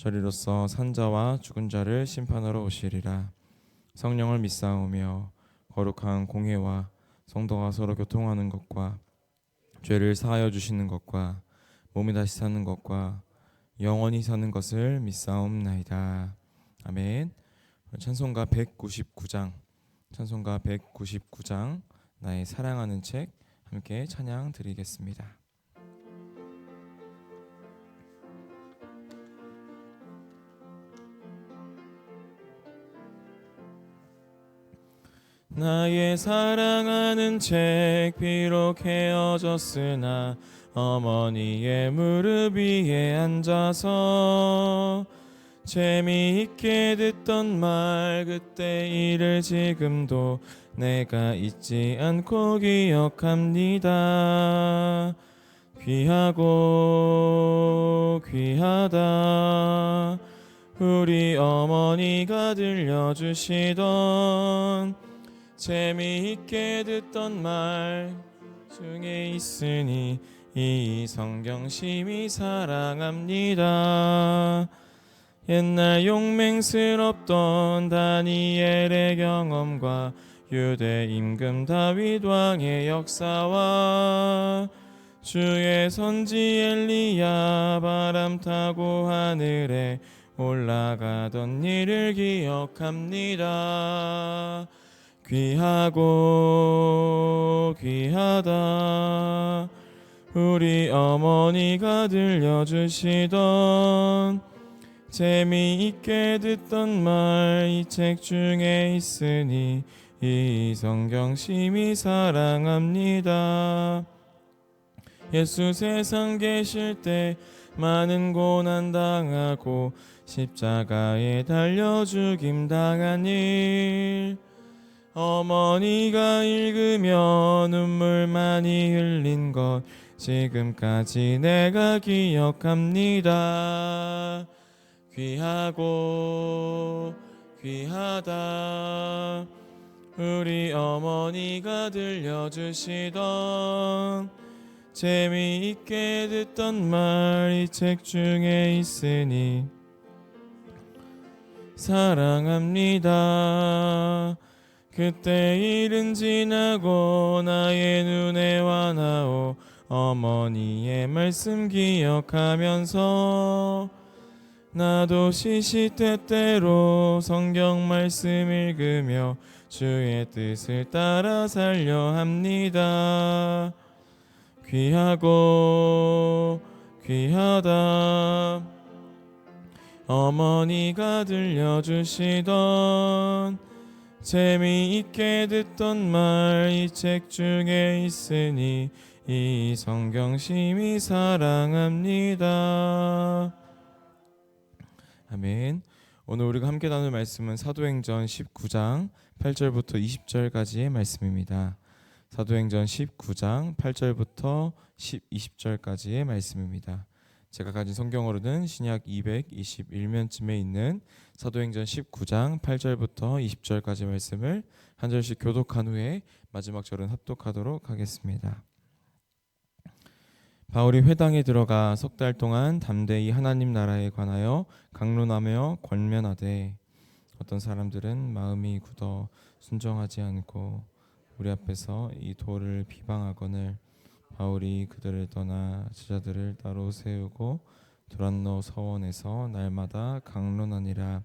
저리로서 산자와 죽은 자를 심판하러 오시리라 성령을 믿사오며 거룩한 공회와 성도가 서로 교통하는 것과 죄를 사하여 주시는 것과 몸이 다시 사는 것과 영원히 사는 것을 믿사옵나이다. 아멘. 찬송가 199장 찬송가 199장 나의 사랑하는 책 함께 찬양 드리겠습니다. 나의 사랑하는 책 비록 헤어졌으나 어머니의 무릎 위에 앉아서 재미있게 듣던 말 그때 일을 지금도 내가 잊지 않고 기억합니다. 귀하고 귀하다 우리 어머니가 들려주시던 재미있게 듣던 말 중에 있으니 이 성경심이 사랑합니다. 옛날 용맹스럽던 다니엘의 경험과 유대 임금 다윗 왕의 역사와 주의 선지 엘리야 바람 타고 하늘에 올라가던 일을 기억합니다. 귀하고 귀하다. 우리 어머니가 들려주시던 재미있게 듣던 말 이 책 중에 있으니 이 성경심이 사랑합니다. 예수 세상 계실 때 많은 고난 당하고 십자가에 달려 죽임 당한 일 어머니가 읽으며 눈물 많이 흘린 것 지금까지 내가 기억합니다. 귀하고 귀하다 우리 어머니가 들려주시던 재미있게 듣던 말 이 책 중에 있으니 사랑합니다. 그때 일은 지나고 나의 눈에 와나오 어머니의 말씀 기억하면서 나도 시시때때로 성경 말씀 읽으며 주의 뜻을 따라 살려 합니다. 귀하고 귀하다 어머니가 들려주시던 재미있게 듣던 말 이 책 중에 있으니 이 성경심이 사랑합니다. 아멘. 오늘 우리가 함께 나눌 말씀은 사도행전 19장 8절부터 20절까지의 말씀입니다. 사도행전 19장 8절부터 10, 20절까지의 말씀입니다. 제가 가진 성경으로는 신약 221면쯤에 있는 사도행전 19장 8절부터 20절까지 말씀을 한 절씩 교독한 후에 마지막 절은 합독하도록 하겠습니다. 바울이 회당에 들어가 석 달 동안 담대히 하나님 나라에 관하여 강론하며 권면하되 어떤 사람들은 마음이 굳어 순종하지 않고 우리 앞에서 이 도를 비방하거늘 바울이 그들을 떠나 제자들을 따로 세우고 두란노 서원에서 날마다 강론하니라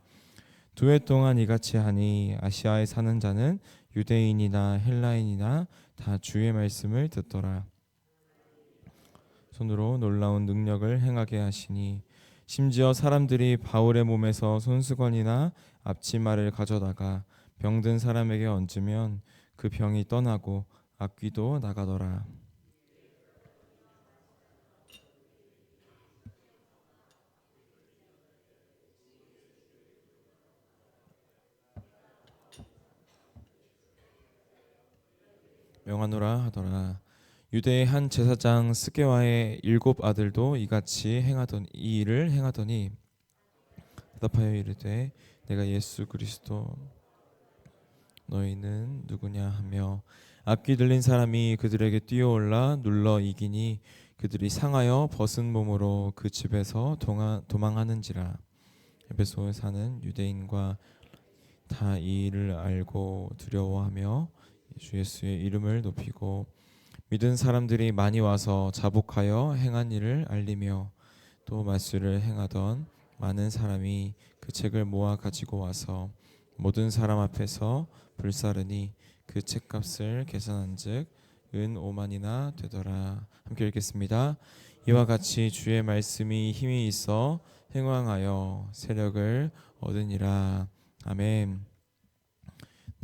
두 해 동안 이같이 하니 아시아에 사는 자는 유대인이나 헬라인이나 다 주의 말씀을 듣더라 손으로 놀라운 능력을 행하게 하시니 심지어 사람들이 바울의 몸에서 손수건이나 앞치마를 가져다가 병든 사람에게 얹으면 그 병이 떠나고 악귀도 나가더라. 명하노라 하더라. 유대의 한 제사장 스게와의 일곱 아들도 이같이 행하던 이 일을 행하더니 대답하여 이르되 내가 예수 그리스도 너희는 누구냐 하며 앞귀 들린 사람이 그들에게 뛰어올라 눌러 이기니 그들이 상하여 벗은 몸으로 그 집에서 동하, 도망하는지라 에베소에 사는 유대인과 다 이 일을 알고 두려워하며 주 예수의 이름을 높이고 믿은 사람들이 많이 와서 자복하여 행한 일을 알리며 또 말씀을 행하던 많은 사람이 그 책을 모아 가지고 와서 모든 사람 앞에서 불사르니 그 책값을 계산한즉 은 5만이나 되더라. 함께 읽겠습니다. 이와 같이 주의 말씀이 힘이 있어 행왕하여 세력을 얻으니라. 아멘.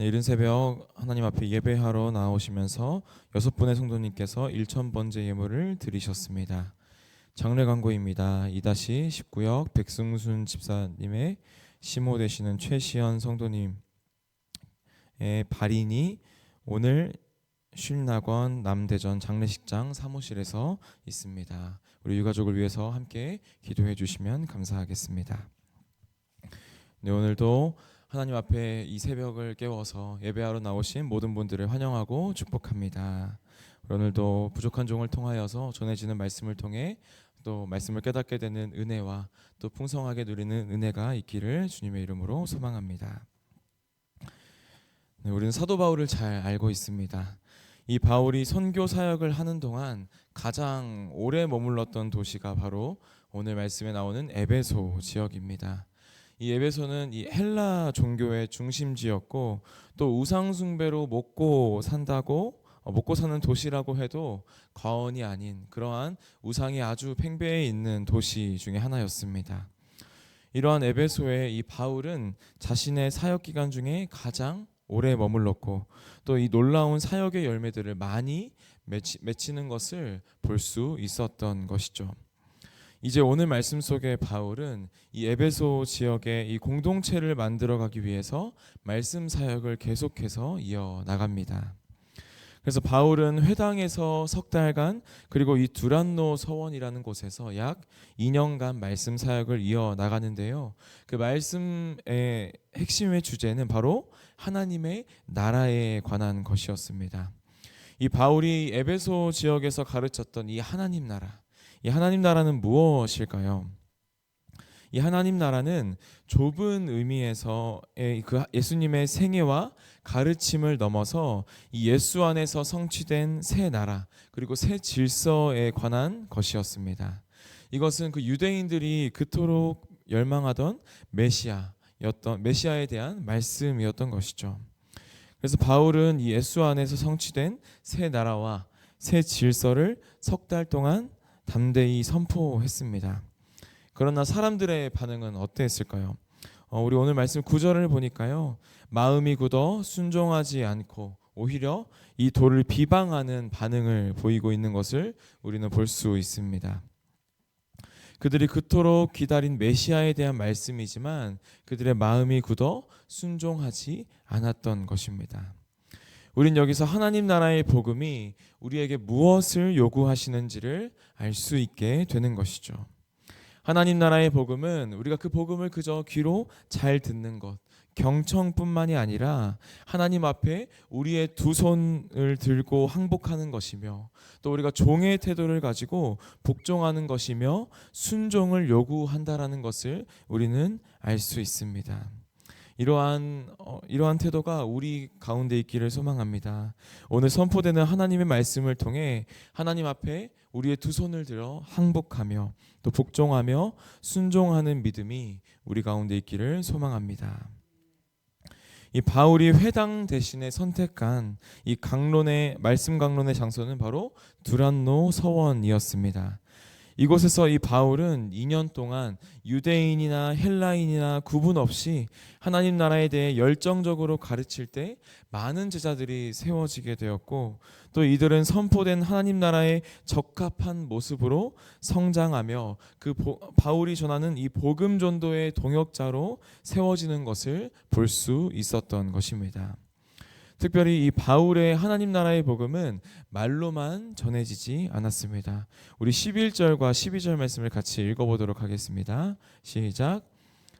네, 이른 새벽 하나님 앞에 예배하러 나오시면서 여섯 분의 성도님께서 1천 번째 예물을 드리셨습니다. 장례 광고입니다. 2-19역 백승순 집사님의 시모 되시는 최시현 성도님의 발인이 오늘 쉴낙원 남대전 장례식장 사무실에서 있습니다. 우리 유가족을 위해서 함께 기도해 주시면 감사하겠습니다. 네, 오늘도 하나님 앞에 이 새벽을 깨워서 예배하러 나오신 모든 분들을 환영하고 축복합니다. 오늘도 부족한 종을 통하여서 전해지는 말씀을 통해 또 말씀을 깨닫게 되는 은혜와 또 풍성하게 누리는 은혜가 있기를 주님의 이름으로 소망합니다. 네, 우리는 사도 바울을 잘 알고 있습니다. 이 바울이 선교 사역을 하는 동안 가장 오래 머물렀던 도시가 바로 오늘 말씀에 나오는 에베소 지역입니다. 이 에베소는 이 헬라 종교의 중심지였고 또 우상 숭배로 먹고 산다고 어, 먹고 사는 도시라고 해도 과언이 아닌 그러한 우상이 아주 팽배해 있는 도시 중에 하나였습니다. 이러한 에베소에 이 바울은 자신의 사역 기간 중에 가장 오래 머물렀고 또 이 놀라운 사역의 열매들을 많이 맺히, 맺히는 것을 볼 수 있었던 것이죠. 이제 오늘 말씀 속에 바울은 이 에베소 지역의 이 공동체를 만들어 가기 위해서 말씀 사역을 계속해서 이어 나갑니다. 그래서 바울은 회당에서 석 달간 그리고 이 두란노 서원이라는 곳에서 약 2년간 말씀 사역을 이어 나가는데요. 그 말씀의 핵심의 주제는 바로 하나님의 나라에 관한 것이었습니다. 이 바울이 에베소 지역에서 가르쳤던 이 하나님 나라, 이 하나님 나라는 무엇일까요? 이 하나님 나라는 좁은 의미에서의 그 예수님의 생애와 가르침을 넘어서 이 예수 안에서 성취된 새 나라 그리고 새 질서에 관한 것이었습니다. 이것은 그 유대인들이 그토록 열망하던 메시아였던 메시아에 대한 말씀이었던 것이죠. 그래서 바울은 이 예수 안에서 성취된 새 나라와 새 질서를 석 달 동안 담대히 선포했습니다. 그러나 사람들의 반응은 어땠을까요? 어, 우리 오늘 말씀 구절을 보니까요. 마음이 굳어 순종하지 않고 오히려 이 돌을 비방하는 반응을 보이고 있는 것을 우리는 볼 수 있습니다. 그들이 그토록 기다린 메시아에 대한 말씀이지만 그들의 마음이 굳어 순종하지 않았던 것입니다. 우린 여기서 하나님 나라의 복음이 우리에게 무엇을 요구하시는지를 알 수 있게 되는 것이죠. 하나님 나라의 복음은 우리가 그 복음을 그저 귀로 잘 듣는 것, 경청뿐만이 아니라 하나님 앞에 우리의 두 손을 들고 항복하는 것이며 또 우리가 종의 태도를 가지고 복종하는 것이며 순종을 요구한다라는 것을 우리는 알 수 있습니다. 이러한 어, 이러한 태도가 우리 가운데 있기를 소망합니다. 오늘 선포되는 하나님의 말씀을 통해 하나님 앞에 우리의 두 손을 들어 항복하며 또 복종하며 순종하는 믿음이 우리 가운데 있기를 소망합니다. 이 바울이 회당 대신에 선택한 이 강론의 말씀 강론의 장소는 바로 두란노 서원이었습니다. 이곳에서 이 바울은 2년 동안 유대인이나 헬라인이나 구분 없이 하나님 나라에 대해 열정적으로 가르칠 때 많은 제자들이 세워지게 되었고 또 이들은 선포된 하나님 나라의 적합한 모습으로 성장하며 그 바울이 전하는 이 복음 전도의 동역자로 세워지는 것을 볼 수 있었던 것입니다. 특별히 이 바울의 하나님 나라의 복음은 말로만 전해지지 않았습니다. 우리 11절과 12절 말씀을 같이 읽어보도록 하겠습니다. 시작.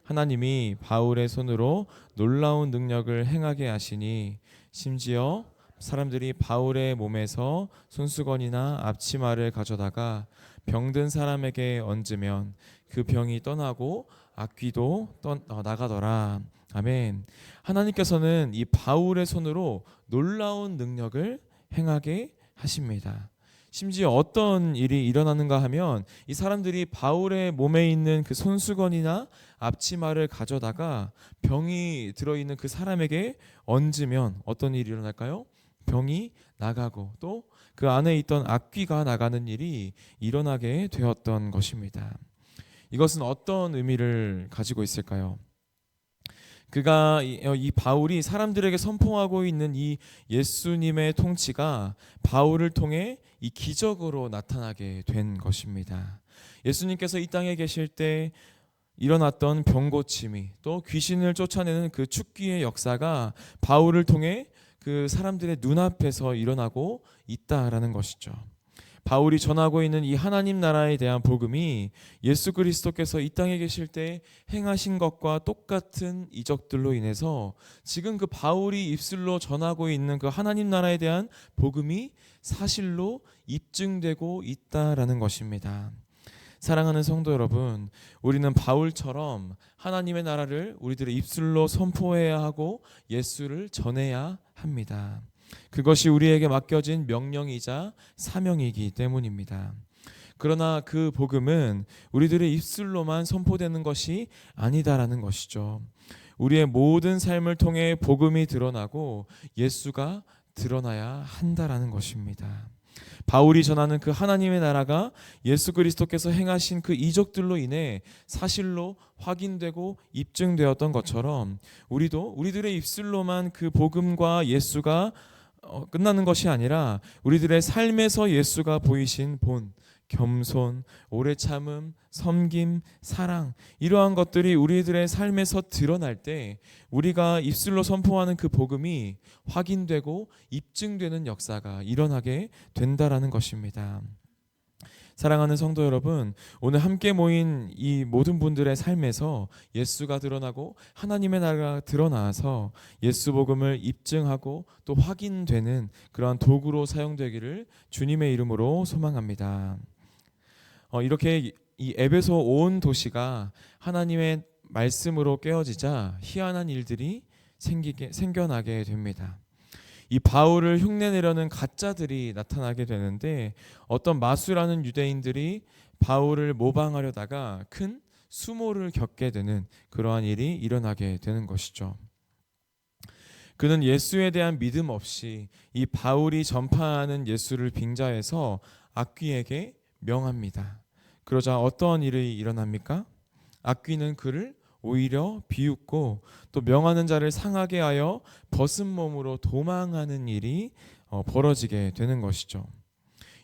하나님이 바울의 손으로 놀라운 능력을 행하게 하시니 심지어 사람들이 바울의 몸에서 손수건이나 앞치마를 가져다가 병든 사람에게 얹으면 그 병이 떠나고 악귀도 떠, 어, 나가더라. 아멘. 하나님께서는 이 바울의 손으로 놀라운 능력을 행하게 하십니다. 심지어 어떤 일이 일어나는가 하면 이 사람들이 바울의 몸에 있는 그 손수건이나 앞치마를 가져다가 병이 들어있는 그 사람에게 얹으면 어떤 일이 일어날까요? 병이 나가고 또 그 안에 있던 악귀가 나가는 일이 일어나게 되었던 것입니다. 이것은 어떤 의미를 가지고 있을까요? 그가 이, 어, 이 바울이 사람들에게 선포하고 있는 이 예수님의 통치가 바울을 통해 이 기적으로 나타나게 된 것입니다. 예수님께서 이 땅에 계실 때 일어났던 병고침이 또 귀신을 쫓아내는 그 축기의 역사가 바울을 통해 그 사람들의 눈앞에서 일어나고 있다라는 것이죠. 바울이 전하고 있는 이 하나님 나라에 대한 복음이 예수 그리스도께서 이 땅에 계실 때 행하신 것과 똑같은 이적들로 인해서 지금 그 바울이 입술로 전하고 있는 그 하나님 나라에 대한 복음이 사실로 입증되고 있다라는 것입니다. 사랑하는 성도 여러분, 우리는 바울처럼 하나님의 나라를 우리들의 입술로 선포해야 하고 예수를 전해야 합니다. 그것이 우리에게 맡겨진 명령이자 사명이기 때문입니다. 그러나 그 복음은 우리들의 입술로만 선포되는 것이 아니다라는 것이죠. 우리의 모든 삶을 통해 복음이 드러나고 예수가 드러나야 한다라는 것입니다. 바울이 전하는 그 하나님의 나라가 예수 그리스도께서 행하신 그 이적들로 인해 사실로 확인되고 입증되었던 것처럼 우리도 우리들의 입술로만 그 복음과 예수가 어, 끝나는 것이 아니라 우리들의 삶에서 예수가 보이신 본 겸손, 오래 참음, 섬김, 사랑 이러한 것들이 우리들의 삶에서 드러날 때 우리가 입술로 선포하는 그 복음이 확인되고 입증되는 역사가 일어나게 된다라는 것입니다. 사랑하는 성도 여러분, 오늘 함께 모인 이 모든 분들의 삶에서 예수가 드러나고 하나님의 나라가 드러나서 예수 복음을 입증하고 또 확인되는 그러한 도구로 사용되기를 주님의 이름으로 소망합니다. 어, 이렇게 이 에베소 온 도시가 하나님의 말씀으로 깨어지자 희한한 일들이 생기게 생겨나게 됩니다. 이 바울을 흉내내려는 가짜들이 나타나게 되는데 어떤 마수라는 유대인들이 바울을 모방하려다가 큰 수모를 겪게 되는 그러한 일이 일어나게 되는 것이죠. 그는 예수에 대한 믿음 없이 이 바울이 전파하는 예수를 빙자해서 악귀에게 명합니다. 그러자 어떤 일이 일어납니까? 악귀는 그를 오히려 비웃고 또 명하는 자를 상하게 하여 벗은 몸으로 도망하는 일이 어, 벌어지게 되는 것이죠.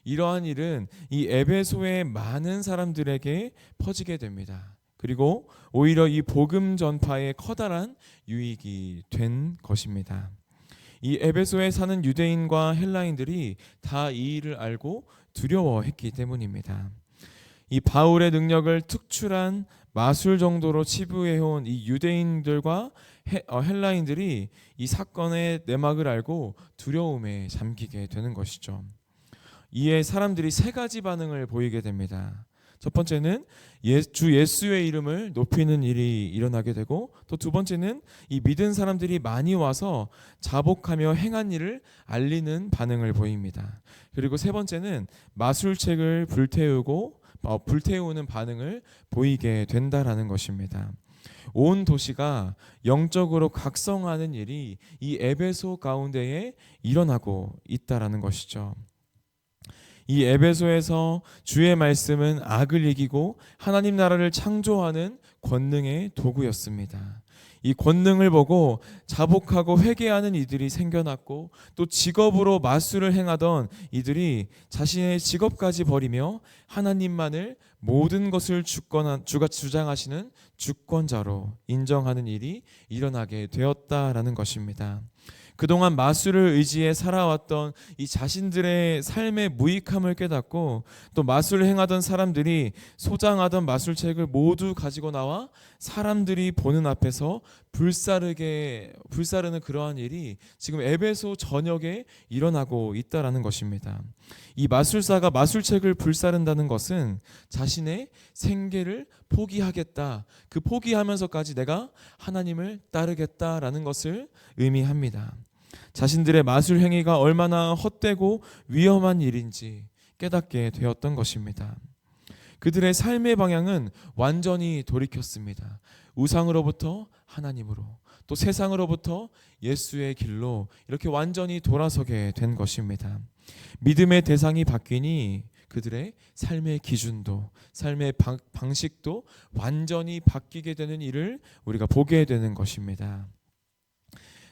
이러한 일은 이 에베소의 많은 사람들에게 퍼지게 됩니다. 그리고 오히려 이 복음 전파에 커다란 유익이 된 것입니다. 이 에베소에 사는 유대인과 헬라인들이 다 이 일을 알고 두려워했기 때문입니다. 이 바울의 능력을 특출한 마술 정도로 치부해온 이 유대인들과 어, 헬라인들이 이 사건의 내막을 알고 두려움에 잠기게 되는 것이죠. 이에 사람들이 세 가지 반응을 보이게 됩니다. 첫 번째는 주 예수의 이름을 높이는 일이 일어나게 되고 또 두 번째는 이 믿은 사람들이 많이 와서 자복하며 행한 일을 알리는 반응을 보입니다. 그리고 세 번째는 마술책을 불태우고 어, 불태우는 반응을 보이게 된다라는 것입니다. 온 도시가 영적으로 각성하는 일이 이 에베소 가운데에 일어나고 있다라는 것이죠. 이 에베소에서 주의 말씀은 악을 이기고 하나님 나라를 창조하는 권능의 도구였습니다. 이 권능을 보고 자복하고 회개하는 이들이 생겨났고 또 직업으로 마술을 행하던 이들이 자신의 직업까지 버리며 하나님만을 모든 것을 주권 주가 주장하시는 주권자로 인정하는 일이 일어나게 되었다라는 것입니다. 그동안 마술을 의지해 살아왔던 이 자신들의 삶의 무익함을 깨닫고 또 마술을 행하던 사람들이 소장하던 마술책을 모두 가지고 나와 사람들이 보는 앞에서 불사르게 불사르는 그러한 일이 지금 에베소 전역에 일어나고 있다라는 것입니다. 이 마술사가 마술책을 불사른다는 것은 자신의 생계를 포기하겠다. 그 포기하면서까지 내가 하나님을 따르겠다라는 것을 의미합니다. 자신들의 마술 행위가 얼마나 헛되고 위험한 일인지 깨닫게 되었던 것입니다. 그들의 삶의 방향은 완전히 돌이켰습니다. 우상으로부터 하나님으로 또 세상으로부터 예수의 길로 이렇게 완전히 돌아서게 된 것입니다. 믿음의 대상이 바뀌니 그들의 삶의 기준도 삶의 방, 방식도 완전히 바뀌게 되는 일을 우리가 보게 되는 것입니다.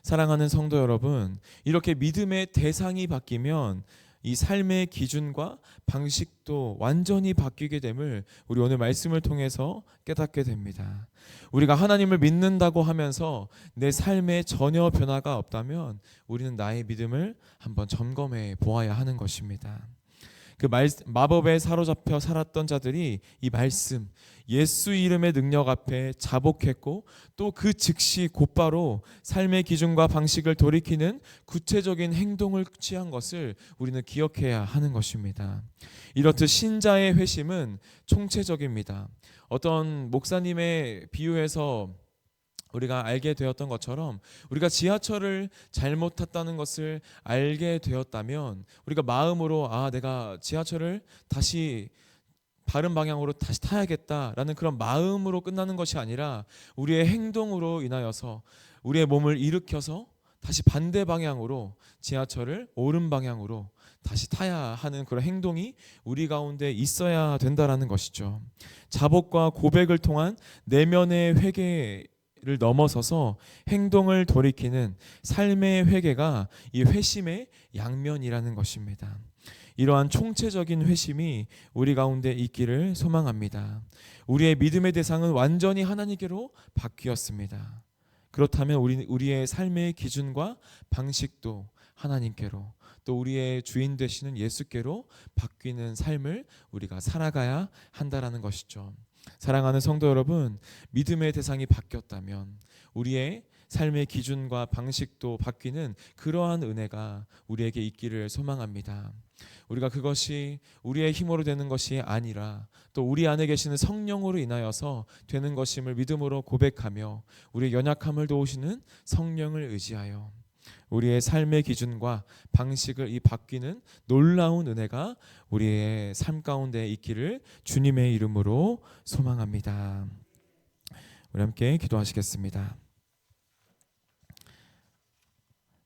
사랑하는 성도 여러분, 이렇게 믿음의 대상이 바뀌면 이 삶의 기준과 방식도 완전히 바뀌게 됨을 우리 오늘 말씀을 통해서 깨닫게 됩니다. 우리가 하나님을 믿는다고 하면서 내 삶에 전혀 변화가 없다면 우리는 나의 믿음을 한번 점검해 보아야 하는 것입니다. 그 말, 마법에 사로잡혀 살았던 자들이 이 말씀, 예수 이름의 능력 앞에 자복했고 또 그 즉시 곧바로 삶의 기준과 방식을 돌이키는 구체적인 행동을 취한 것을 우리는 기억해야 하는 것입니다. 이렇듯 신자의 회심은 총체적입니다. 어떤 목사님의 비유에서 우리가 알게 되었던 것처럼 우리가 지하철을 잘못 탔다는 것을 알게 되었다면 우리가 마음으로 아 내가 지하철을 다시 바른 방향으로 다시 타야겠다라는 그런 마음으로 끝나는 것이 아니라 우리의 행동으로 인하여서 우리의 몸을 일으켜서 다시 반대 방향으로 지하철을 오른 방향으로 다시 타야 하는 그런 행동이 우리 가운데 있어야 된다라는 것이죠. 자복과 고백을 통한 내면의 회개 를 넘어서서 행동을 돌이키는 삶의 회개가 이 회심의 양면이라는 것입니다. 이러한 총체적인 회심이 우리 가운데 있기를 소망합니다. 우리의 믿음의 대상은 완전히 하나님께로 바뀌었습니다. 그렇다면 우리 우리의 삶의 기준과 방식도 하나님께로 또 우리의 주인 되시는 예수께로 바뀌는 삶을 우리가 살아가야 한다라는 것이죠. 사랑하는 성도 여러분, 믿음의 대상이 바뀌었다면 우리의 삶의 기준과 방식도 바뀌는 그러한 은혜가 우리에게 있기를 소망합니다. 우리가 그것이 우리의 힘으로 되는 것이 아니라 또 우리 안에 계시는 성령으로 인하여서 되는 것임을 믿음으로 고백하며 우리의 연약함을 도우시는 성령을 의지하여 우리의 삶의 기준과 방식을 이 바뀌는 놀라운 은혜가 우리의 삶 가운데 있기를 주님의 이름으로 소망합니다. 우리 함께 기도하시겠습니다.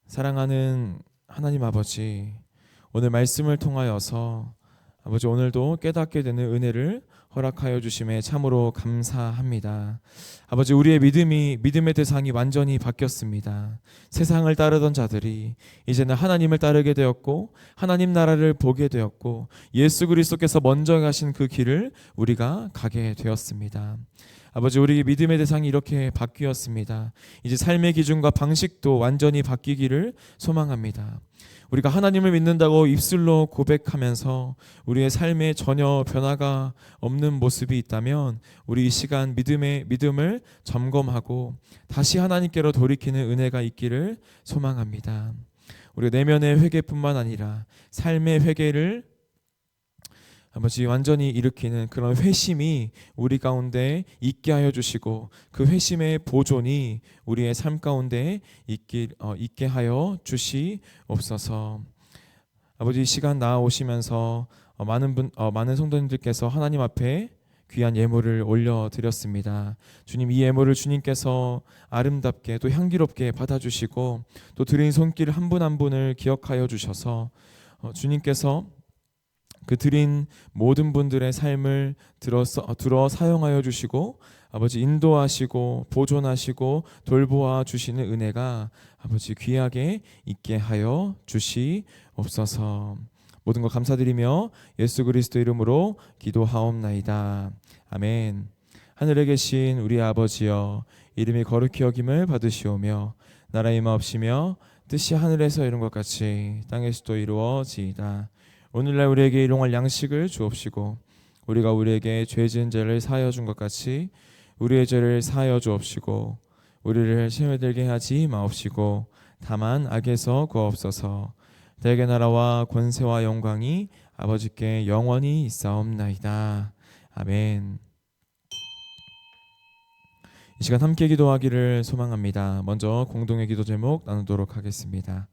사랑하는 하나님 아버지, 오늘 말씀을 통하여서 아버지 오늘도 깨닫게 되는 은혜를 허락하여 주심에 참으로 감사합니다. 아버지 우리의 믿음이 믿음의 대상이 완전히 바뀌었습니다. 세상을 따르던 자들이 이제는 하나님을 따르게 되었고 하나님 나라를 보게 되었고 예수 그리스도께서 먼저 가신 그 길을 우리가 가게 되었습니다. 아버지 우리 믿음의 대상이 이렇게 바뀌었습니다. 이제 삶의 기준과 방식도 완전히 바뀌기를 소망합니다. 우리가 하나님을 믿는다고 입술로 고백하면서 우리의 삶에 전혀 변화가 없는 모습이 있다면 우리 이 시간 믿음의 믿음을 점검하고 다시 하나님께로 돌이키는 은혜가 있기를 소망합니다. 우리 내면의 회개뿐만 아니라 삶의 회개를 아버지 완전히 일으키는 그런 회심이 우리 가운데 있게 하여 주시고 그 회심의 보존이 우리의 삶 가운데 있기, 어, 있게 하여 주시옵소서. 아버지 시간 나오시면서 어, 많은 분 어, 많은 성도님들께서 하나님 앞에 귀한 예물을 올려 드렸습니다. 주님 이 예물을 주님께서 아름답게 또 향기롭게 받아 주시고 또 드린 손길 한 분한 분을 기억하여 주셔서 어, 주님께서 그 드린 모든 분들의 삶을 들어, 들어 사용하여 주시고 아버지 인도하시고 보존하시고 돌보아 주시는 은혜가 아버지 귀하게 있게 하여 주시옵소서. 모든 것 감사드리며 예수 그리스도 이름으로 기도하옵나이다. 아멘. 하늘에 계신 우리 아버지여 이름이 거룩히 여김을 받으시오며 나라 임하옵시며 뜻이 하늘에서 이룬 것 같이 땅에서도 이루어지이다. 오늘날 우리에게 일용할 양식을 주옵시고 우리가 우리에게 죄 지은 죄를 사하여 준 것 같이 우리의 죄를 사하여 주옵시고 우리를 시험에 들게 하지 마옵시고 다만 악에서 구하옵소서. 대개 나라와 권세와 영광이 아버지께 영원히 있사옵나이다. 아멘. 이 시간 함께 기도하기를 소망합니다. 먼저 공동의 기도 제목 나누도록 하겠습니다